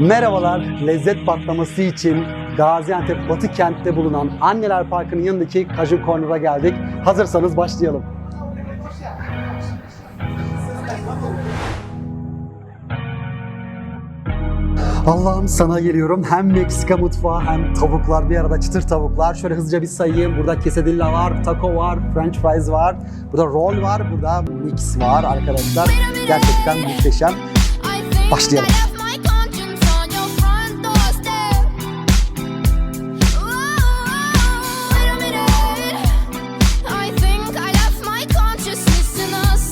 Merhabalar, lezzet patlaması için Gaziantep Batı kentte bulunan Anneler Parkı'nın yanındaki Cajun Corner'a geldik. Hazırsanız başlayalım. Allah'ım sana geliyorum. Hem Meksika mutfağı hem tavuklar bir arada çıtır tavuklar. Şöyle hızlıca bir sayayım. Burada quesadilla var, taco var, french fries var. Burada roll var, burada mix var arkadaşlar. Gerçekten muhteşem. Başlayalım.